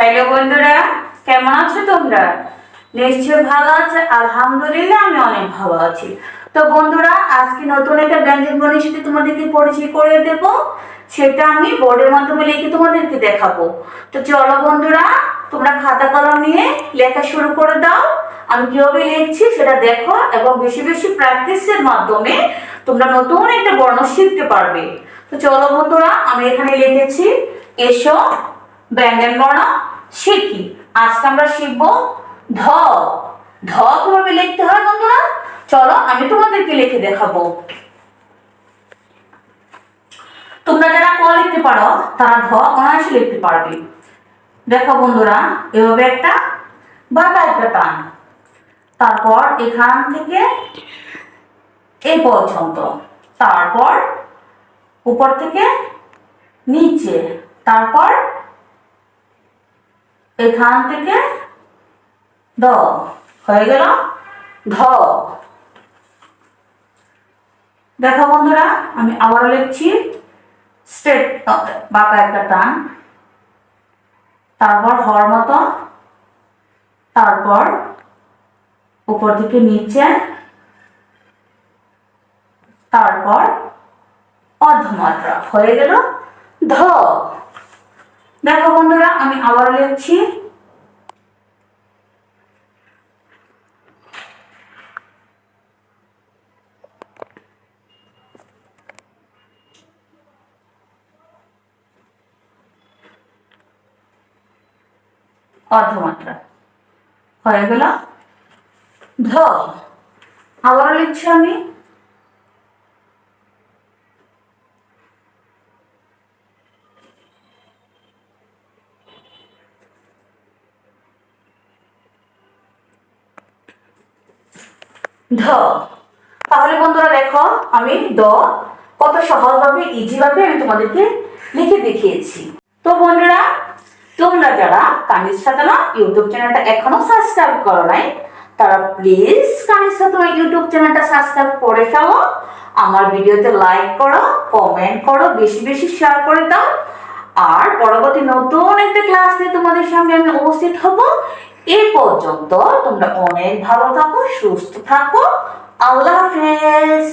Hello বন্ধুরা, কেমন আছো তোমরা? নিশ্চয় ভালো আছে? আলহামদুলিল্লাহ, আমি অনেক ভালো আছি। তো বন্ধুরা, আজকে নতুন একটা ব্যঞ্জন বর্ণের সাথে তোমাদেরকে পরিচয় করে দেব। সেটা আমি বোর্ডের মাধ্যমে লিখে তোমাদেরকে দেখাবো। তো চলো বন্ধুরা, তোমরা খাতা কলম নিয়ে লেখা শুরু করে দাও। আমি কীভাবে লিখছি সেটা দেখো এবং বেশি বেশি প্র্যাকটিসের মাধ্যমে তোমরা নতুন একটা বর্ণ শিখতে পারবে। তো চলো বন্ধুরা, আমি এখানে লিখেছি, এসো, ব্যঞ্জন বর্ণ। শিখি আজকে আমরা শিখব ধ। ধ কীভাবে লিখতে হয় বন্ধুরা? চলো আমি তোমাদেরকে লিখে দেখাবো। তোমরা যারা ক লিখতে পারো, তারা ধ অনায়াসে লিখতে পারবে। দেখো বন্ধুরা, এভাবে একটা বাঁকা একটা টান তারপর এখান থেকে এই পর্যন্ত। তারপর উপর থেকে নিচে। তারপর এখান থেকে দ। হয়ে গেল ধ। দেখো বন্ধুরা, আমি আবার লিখছি। স্ট্রেট বাঁকা একটা টান। তারপর হর মতো। তারপর উপর থেকে নিচে। তারপর অর্ধমাত্রা। হয়ে গেল ধ। দেখো বন্ধুরা, আমি আবার লিখছি। অর্ধমাত্রা। হয়ে গেল। ধ আবার লিখছি আমি। ধ তাহলে বন্ধুরা দেখো, আমি দ কত সহজভাবে ইজিভাবে আমি তোমাদেরকে লিখে দেখিয়েছি। তো বন্ধুরা কানিজ সাধনা ইউটিউব চ্যানেলটা এখনও সাবস্ক্রাইব করো নাই, তারা প্লিজ ইউটিউব চ্যানেলটা সাবস্ক্রাইব করে ফেলো, আমার ভিডিওতে লাইক করো কমেন্ট করো, বেশি বেশি শেয়ার করে দাও, আর পরবর্তী নতুন একটা ক্লাস নিয়ে তোমাদের সামনে আমি উপস্থিত হব এই পর্যন্ত তোমরা অনেক ভালো থাকো, সুস্থ থাকো, আল্লাহ হাফেজ!